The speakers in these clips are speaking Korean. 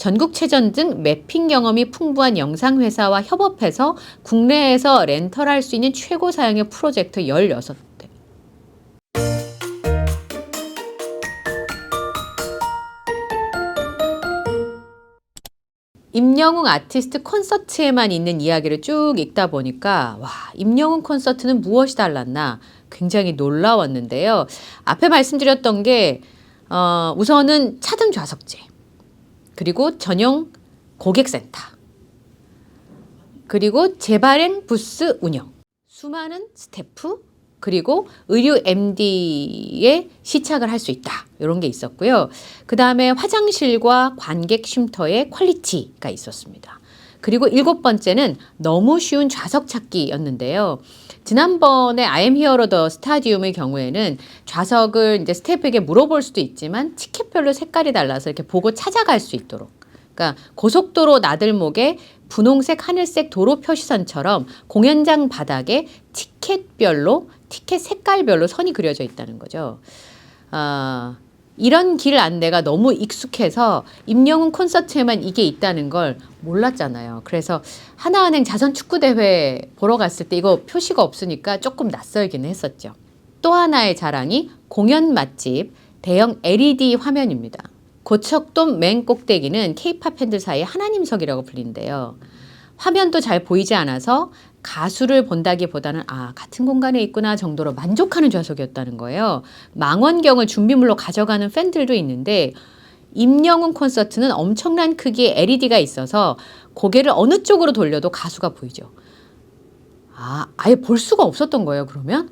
전국체전 등 매핑 경험이 풍부한 영상회사와 협업해서 국내에서 렌털할 수 있는 최고 사양의 프로젝트 16대. 임영웅 아티스트 콘서트에만 있는 이야기를 쭉 읽다 보니까 와 임영웅 콘서트는 무엇이 달랐나 굉장히 놀라웠는데요. 앞에 말씀드렸던 게 어, 우선은 차등 좌석제 그리고 전용 고객센터 그리고 재발행 부스 운영 수많은 스태프 그리고 의류 MD에 시착을 할 수 있다. 이런 게 있었고요. 그 다음에 화장실과 관객 쉼터의 퀄리티가 있었습니다. 그리고 일곱 번째는 너무 쉬운 좌석 찾기였는데요. 지난번에 am Here the 스타디움의 경우에는 좌석을 이제 스태프에게 물어볼 수도 있지만 티켓별로 색깔이 달라서 이렇게 보고 찾아갈 수 있도록. 그러니까 고속도로 나들목에 분홍색, 하늘색 도로 표시선처럼 공연장 바닥에 티켓별로 티켓 색깔별로 선이 그려져 있다는 거죠. 아, 이런 길 안내가 너무 익숙해서 임영웅 콘서트에만 이게 있다는 걸 몰랐잖아요. 그래서 하나은행 자선 축구대회 보러 갔을 때 이거 표시가 없으니까 조금 낯설기는 했었죠. 또 하나의 자랑이 공연 맛집 대형 LED 화면입니다. 고척돔 맨 꼭대기는 케이팝 팬들 사이에 하나님석이라고 불리는데요. 화면도 잘 보이지 않아서 가수를 본다기보다는 아 같은 공간에 있구나 정도로 만족하는 좌석이었다는 거예요. 망원경을 준비물로 가져가는 팬들도 있는데 임영웅 콘서트는 엄청난 크기의 LED가 있어서 고개를 어느 쪽으로 돌려도 가수가 보이죠. 아 아예 볼 수가 없었던 거예요. 그러면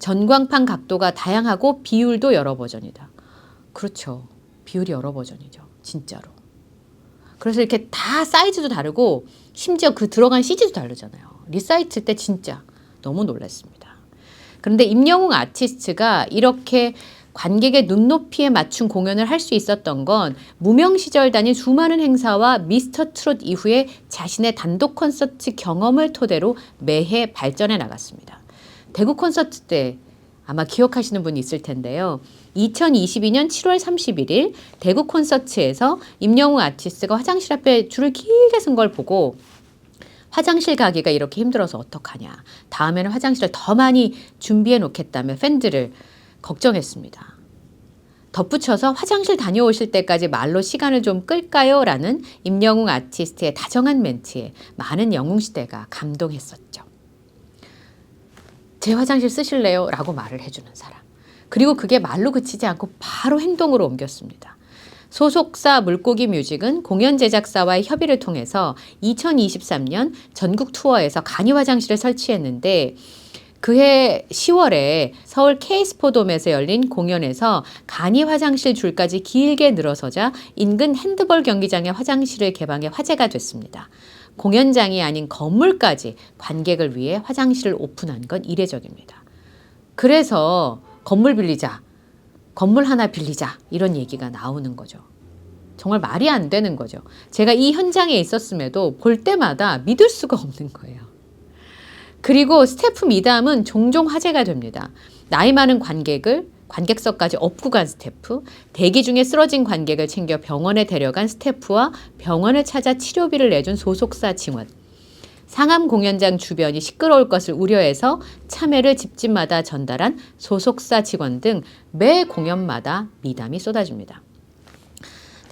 전광판 각도가 다양하고 비율도 여러 버전이다. 그렇죠. 비율이 여러 버전이죠. 진짜로. 그래서 이렇게 다 사이즈도 다르고 심지어 그 들어간 CG도 다르잖아요. 리사이트 때 진짜 너무 놀랐습니다. 그런데 임영웅 아티스트가 이렇게 관객의 눈높이에 맞춘 공연을 할 수 있었던 건 무명 시절 다닌 수많은 행사와 미스터 트롯 이후에 자신의 단독 콘서트 경험을 토대로 매해 발전해 나갔습니다. 대구 콘서트 때 아마 기억하시는 분이 있을 텐데요. 2022년 7월 31일 대구 콘서트에서 임영웅 아티스트가 화장실 앞에 줄을 길게 쓴 걸 보고 화장실 가기가 이렇게 힘들어서 어떡하냐. 다음에는 화장실을 더 많이 준비해 놓겠다며 팬들을 걱정했습니다. 덧붙여서 화장실 다녀오실 때까지 말로 시간을 좀 끌까요? 라는 임영웅 아티스트의 다정한 멘트에 많은 영웅 시대가 감동했었죠. 제 화장실 쓰실래요? 라고 말을 해주는 사람. 그리고 그게 말로 그치지 않고 바로 행동으로 옮겼습니다. 소속사 물고기 뮤직은 공연 제작사와의 협의를 통해서 2023년 전국 투어에서 간이 화장실을 설치했는데 그해 10월에 서울 케이스포돔에서 열린 공연에서 간이 화장실 줄까지 길게 늘어서자 인근 핸드볼 경기장의 화장실을 개방해 화제가 됐습니다. 공연장이 아닌 건물까지 관객을 위해 화장실을 오픈한 건 이례적입니다. 그래서 건물 빌리자, 건물 하나 빌리자 이런 얘기가 나오는 거죠. 정말 말이 안 되는 거죠. 제가 이 현장에 있었음에도 볼 때마다 믿을 수가 없는 거예요. 그리고 스태프 미담은 종종 화제가 됩니다. 나이 많은 관객을 관객석까지 업고 간 스태프, 대기 중에 쓰러진 관객을 챙겨 병원에 데려간 스태프와 병원을 찾아 치료비를 내준 소속사 직원. 상암 공연장 주변이 시끄러울 것을 우려해서 참여를 집집마다 전달한 소속사 직원 등 매 공연마다 미담이 쏟아집니다.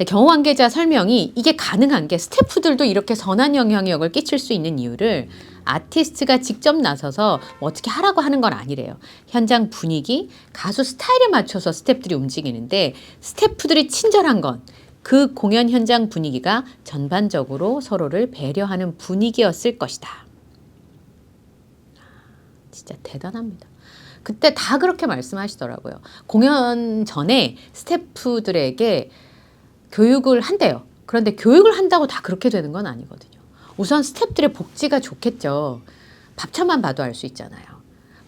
경호 관계자 설명이 이게 가능한 게 스태프들도 이렇게 선한 영향력을 끼칠 수 있는 이유를 아티스트가 직접 나서서 뭐 어떻게 하라고 하는 건 아니래요. 현장 분위기, 가수 스타일에 맞춰서 스태프들이 움직이는데 스태프들이 친절한 건 그 공연 현장 분위기가 전반적으로 서로를 배려하는 분위기였을 것이다. 진짜 대단합니다. 그때 다 그렇게 말씀하시더라고요. 공연 전에 스태프들에게 교육을 한대요. 그런데 교육을 한다고 다 그렇게 되는 건 아니거든요. 우선 스태프들의 복지가 좋겠죠. 밥차만 봐도 알 수 있잖아요.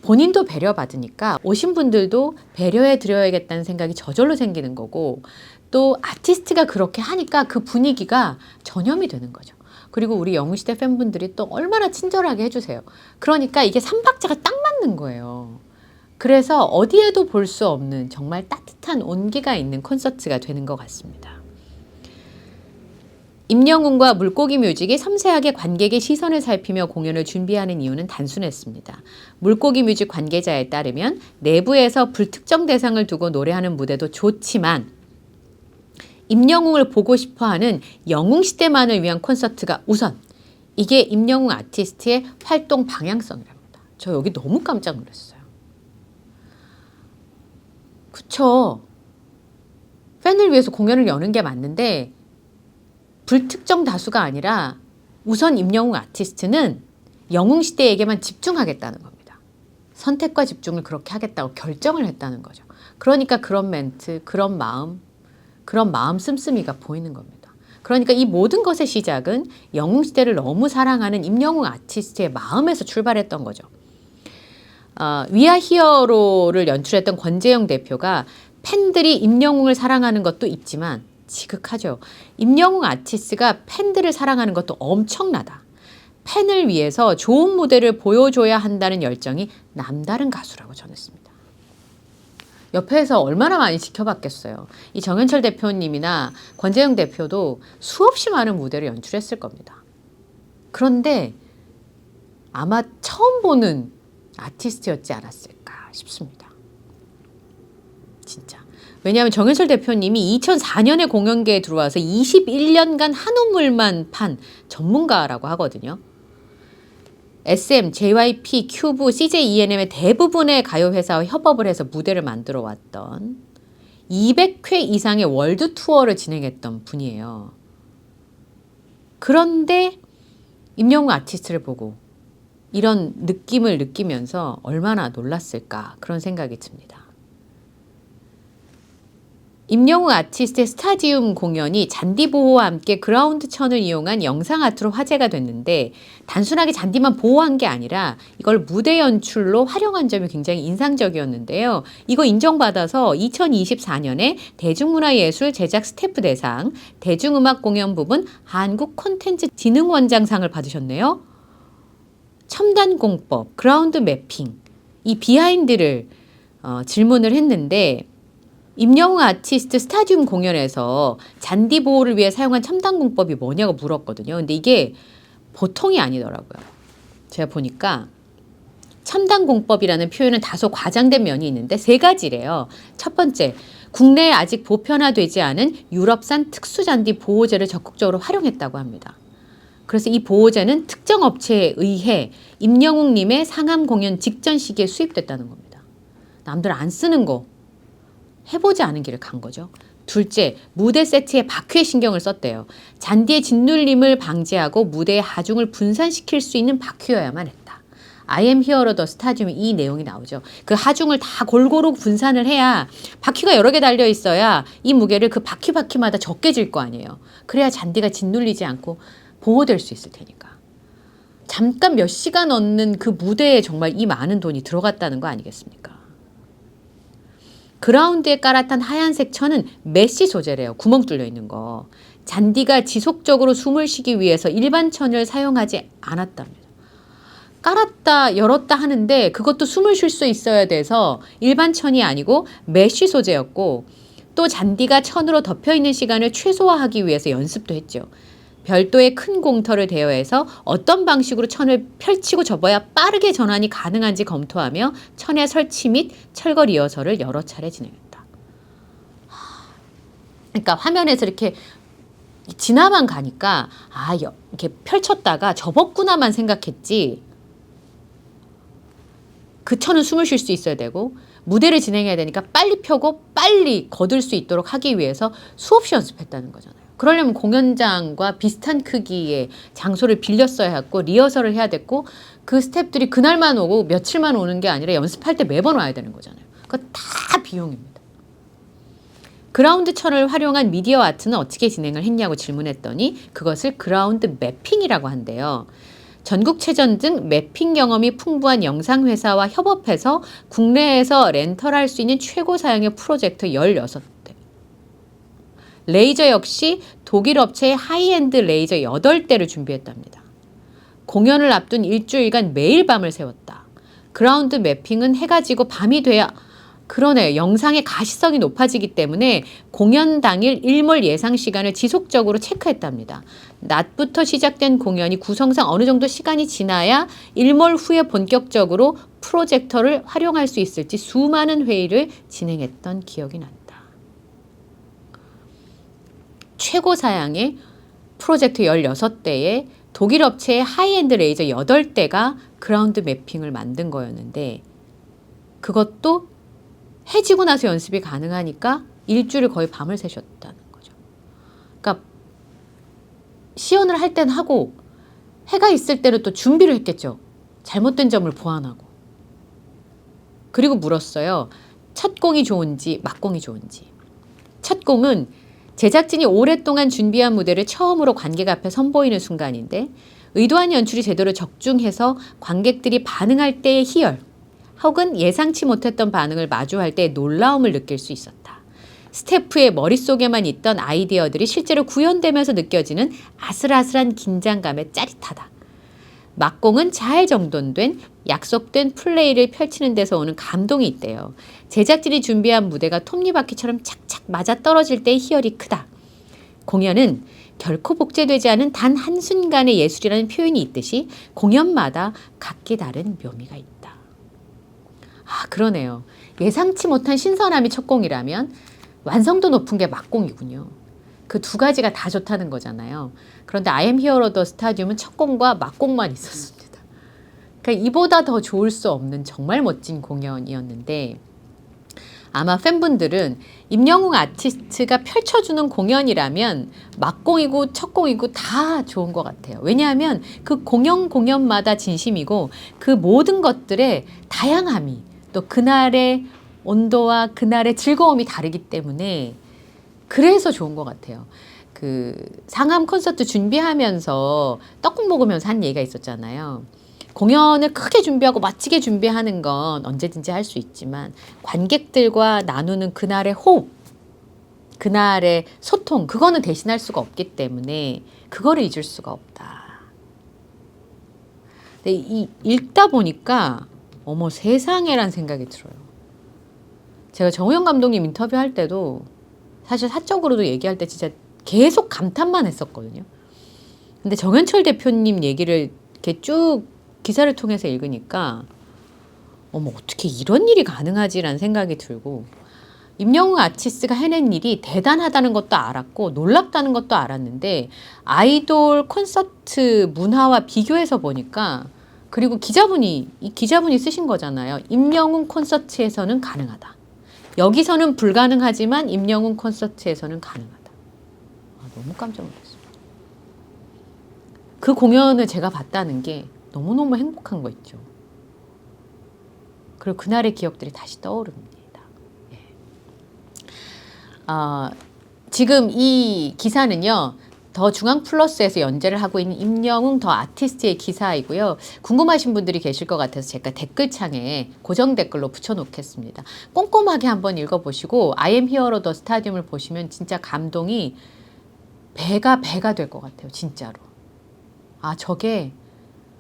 본인도 배려받으니까 오신 분들도 배려해 드려야겠다는 생각이 저절로 생기는 거고 또 아티스트가 그렇게 하니까 그 분위기가 전염이 되는 거죠. 그리고 우리 영웅시대 팬분들이 또 얼마나 친절하게 해주세요. 그러니까 이게 삼박자가 딱 맞는 거예요. 그래서 어디에도 볼 수 없는 정말 따뜻한 온기가 있는 콘서트가 되는 것 같습니다. 임영웅과 물고기 뮤직이 섬세하게 관객의 시선을 살피며 공연을 준비하는 이유는 단순했습니다. 물고기 뮤직 관계자에 따르면 내부에서 불특정 대상을 두고 노래하는 무대도 좋지만 임영웅을 보고 싶어 하는 영웅 시대만을 위한 콘서트가 우선 이게 임영웅 아티스트의 활동 방향성이랍니다. 저 여기 너무 깜짝 놀랐어요. 그쵸. 팬을 위해서 공연을 여는 게 맞는데 불특정 다수가 아니라 우선 임영웅 아티스트는 영웅 시대에게만 집중하겠다는 겁니다. 선택과 집중을 그렇게 하겠다고 결정을 했다는 거죠. 그러니까 그런 멘트, 그런 마음, 그런 마음 씀씀이가 보이는 겁니다. 그러니까 이 모든 것의 시작은 영웅 시대를 너무 사랑하는 임영웅 아티스트의 마음에서 출발했던 거죠. 어, 위아 히어로를 연출했던 권재영 대표가 팬들이 임영웅을 사랑하는 것도 있지만 지극하죠. 임영웅 아티스트가 팬들을 사랑하는 것도 엄청나다. 팬을 위해서 좋은 무대를 보여줘야 한다는 열정이 남다른 가수라고 전했습니다. 옆에서 얼마나 많이 지켜봤겠어요. 이 정현철 대표님이나 권재영 대표도 수없이 많은 무대를 연출했을 겁니다. 그런데 아마 처음 보는 아티스트였지 않았을까 싶습니다. 진짜. 왜냐하면 정현철 대표님이 2004년에 공연계에 들어와서 21년간 한우물만 판 전문가라고 하거든요. SM, JYP, 큐브, CJ ENM의 대부분의 가요 회사와 협업을 해서 무대를 만들어 왔던 200회 이상의 월드 투어를 진행했던 분이에요. 그런데 임영웅 아티스트를 보고 이런 느낌을 느끼면서 얼마나 놀랐을까 그런 생각이 듭니다. 임영웅 아티스트의 스타디움 공연이 잔디 보호와 함께 그라운드 천을 이용한 영상 아트로 화제가 됐는데 단순하게 잔디만 보호한 게 아니라 이걸 무대 연출로 활용한 점이 굉장히 인상적이었는데요. 이거 인정받아서 2024년에 대중문화예술 제작 스태프 대상 대중음악 공연 부분 한국 콘텐츠 진흥원장상을 받으셨네요. 첨단 공법, 그라운드 매핑, 이 비하인드를 어, 질문을 했는데 임영웅 아티스트 스타디움 공연에서 잔디 보호를 위해 사용한 첨단 공법이 뭐냐고 물었거든요. 근데 이게 보통이 아니더라고요. 제가 보니까 첨단 공법이라는 표현은 다소 과장된 면이 있는데 세 가지래요. 첫 번째, 국내에 아직 보편화되지 않은 유럽산 특수잔디 보호제를 적극적으로 활용했다고 합니다. 그래서 이 보호제는 특정 업체에 의해 임영웅님의 상암 공연 직전 시기에 수입됐다는 겁니다. 남들 안 쓰는 거 해보지 않은 길을 간 거죠. 둘째, 무대 세트에 바퀴에 신경을 썼대요. 잔디의 짓눌림을 방지하고 무대의 하중을 분산시킬 수 있는 바퀴여야만 했다. I am hero the 스타디움에 이 내용이 나오죠. 그 하중을 다 골고루 분산을 해야 바퀴가 여러 개 달려 있어야 이 무게를 그 바퀴 바퀴마다 적게 질 거 아니에요. 그래야 잔디가 짓눌리지 않고 보호될 수 있을 테니까. 잠깐 몇 시간 얻는 그 무대에 정말 이 많은 돈이 들어갔다는 거 아니겠습니까? 그라운드에 깔았던 하얀색 천은 메쉬 소재래요. 구멍 뚫려 있는 거. 잔디가 지속적으로 숨을 쉬기 위해서 일반 천을 사용하지 않았답니다. 깔았다 열었다 하는데 그것도 숨을 쉴 수 있어야 돼서 일반 천이 아니고 메쉬 소재였고 또 잔디가 천으로 덮여 있는 시간을 최소화하기 위해서 연습도 했죠. 별도의 큰 공터를 대여해서 어떤 방식으로 천을 펼치고 접어야 빠르게 전환이 가능한지 검토하며 천의 설치 및 철거 리허설을 여러 차례 진행했다. 그러니까 화면에서 이렇게 지나만 가니까 아 이렇게 펼쳤다가 접었구나만 생각했지. 그 천은 숨을 쉴 수 있어야 되고 무대를 진행해야 되니까 빨리 펴고 빨리 거둘 수 있도록 하기 위해서 수없이 연습했다는 거잖아요. 그러려면 공연장과 비슷한 크기의 장소를 빌렸어야 했고 리허설을 해야 됐고 그 스탭들이 그날만 오고 며칠만 오는 게 아니라 연습할 때 매번 와야 되는 거잖아요. 그거 다 비용입니다. 그라운드 천을 활용한 미디어 아트는 어떻게 진행을 했냐고 질문했더니 그것을 그라운드 매핑이라고 한대요. 전국체전 등 매핑 경험이 풍부한 영상회사와 협업해서 국내에서 렌털할 수 있는 최고 사양의 프로젝터 16대. 레이저 역시 독일 업체의 하이엔드 레이저 8대를 준비했답니다. 공연을 앞둔 일주일간 매일 밤을 새웠다. 그라운드 매핑은 해가 지고 밤이 돼야 그러네요. 영상의 가시성이 높아지기 때문에 공연 당일 일몰 예상 시간을 지속적으로 체크했답니다. 낮부터 시작된 공연이 구성상 어느 정도 시간이 지나야 일몰 후에 본격적으로 프로젝터를 활용할 수 있을지 수많은 회의를 진행했던 기억이 난다. 최고 사양의 프로젝트 16대에 독일 업체의 하이엔드 레이저 8대가 그라운드 매핑을 만든 거였는데 그것도 해지고 나서 연습이 가능하니까 일주일 거의 밤을 새셨다는 거죠. 그러니까 시연을 할 땐 하고 해가 있을 때는 또 준비를 했겠죠. 잘못된 점을 보완하고. 그리고 물었어요. 첫 공이 좋은지 막공이 좋은지. 첫 공은 제작진이 오랫동안 준비한 무대를 처음으로 관객 앞에 선보이는 순간인데 의도한 연출이 제대로 적중해서 관객들이 반응할 때의 희열 혹은 예상치 못했던 반응을 마주할 때 놀라움을 느낄 수 있었다. 스태프의 머릿속에만 있던 아이디어들이 실제로 구현되면서 느껴지는 아슬아슬한 긴장감에 짜릿하다. 막공은 잘 정돈된 약속된 플레이를 펼치는 데서 오는 감동이 있대요. 제작진이 준비한 무대가 톱니바퀴처럼 착착 맞아 떨어질 때의 희열이 크다. 공연은 결코 복제되지 않은 단 한순간의 예술이라는 표현이 있듯이 공연마다 각기 다른 묘미가 있다. 아, 그러네요. 예상치 못한 신선함이 첫 공이라면 완성도 높은 게 막공이군요. 그 두 가지가 다 좋다는 거잖아요. 그런데 I am Hero the Stadium은 첫 공과 막공만 있었습니다. 그러니까 이보다 더 좋을 수 없는 정말 멋진 공연이었는데 아마 팬분들은 임영웅 아티스트가 펼쳐주는 공연이라면 막공이고 첫공이고 다 좋은 것 같아요. 왜냐하면 그 공연 공연마다 진심이고 그 모든 것들의 다양함이 또 그날의 온도와 그날의 즐거움이 다르기 때문에 그래서 좋은 것 같아요. 그 상암 콘서트 준비하면서 떡국 먹으면서 한 얘기가 있었잖아요. 공연을 크게 준비하고 멋지게 준비하는 건 언제든지 할 수 있지만 관객들과 나누는 그날의 호흡, 그날의 소통, 그거는 대신할 수가 없기 때문에 그거를 잊을 수가 없다. 근데 이 읽다 보니까 어머 세상에란 생각이 들어요. 제가 정우영 감독님 인터뷰할 때도 사실 사적으로도 얘기할 때 진짜 계속 감탄만 했었거든요. 근데 정현철 대표님 얘기를 이렇게 쭉 기사를 통해서 읽으니까 어머 어떻게 이런 일이 가능하지라는 생각이 들고 임영웅 아티스트가 해낸 일이 대단하다는 것도 알았고 놀랍다는 것도 알았는데 아이돌 콘서트 문화와 비교해서 보니까 그리고 기자분이 이 기자분이 쓰신 거잖아요. 임영웅 콘서트에서는 가능하다. 여기서는 불가능하지만 임영웅 콘서트에서는 가능하다. 아, 너무 깜짝 놀랐어요. 그 공연을 제가 봤다는 게 너무너무 행복한 거 있죠. 그리고 그날의 기억들이 다시 떠오릅니다. 예. 아, 지금 이 기사는요. 더 중앙 플러스에서 연재를 하고 있는 임영웅 더 아티스트의 기사이고요. 궁금하신 분들이 계실 것 같아서 제가 댓글창에 고정 댓글로 붙여놓겠습니다. 꼼꼼하게 한번 읽어보시고 I am Hero 더 스타디움을 보시면 진짜 감동이 배가 배가 될 것 같아요. 진짜로. 아 저게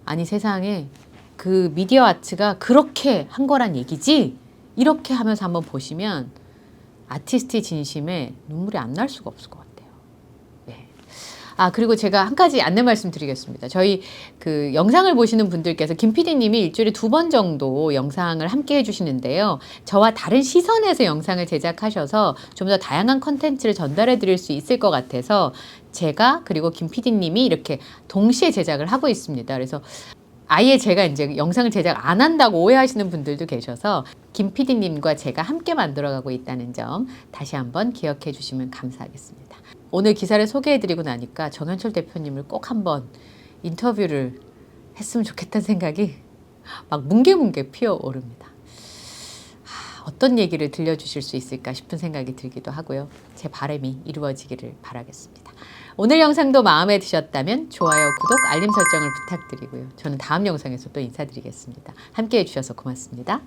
아니 세상에 그 미디어 아트가 그렇게 한 거란 얘기지? 이렇게 하면서 한번 보시면 아티스트의 진심에 눈물이 안 날 수가 없을 것 같아요. 네. 아, 그리고 제가 한 가지 안내 말씀 드리겠습니다. 저희 그 영상을 보시는 분들께서 김 PD님이 일주일에 두 번 정도 영상을 함께 해주시는데요. 저와 다른 시선에서 영상을 제작하셔서 좀 더 다양한 컨텐츠를 전달해 드릴 수 있을 것 같아서 제가 그리고 김 PD님이 이렇게 동시에 제작을 하고 있습니다. 그래서 아예 제가 이제 영상을 제작 안 한다고 오해하시는 분들도 계셔서 김 PD님과 제가 함께 만들어가고 있다는 점 다시 한번 기억해 주시면 감사하겠습니다. 오늘 기사를 소개해드리고 나니까 정현철 대표님을 꼭 한번 인터뷰를 했으면 좋겠다는 생각이 막 뭉게뭉게 피어오릅니다. 하, 어떤 얘기를 들려주실 수 있을까 싶은 생각이 들기도 하고요. 제 바람이 이루어지기를 바라겠습니다. 오늘 영상도 마음에 드셨다면 좋아요, 구독, 알림 설정을 부탁드리고요. 저는 다음 영상에서 또 인사드리겠습니다. 함께 해주셔서 고맙습니다.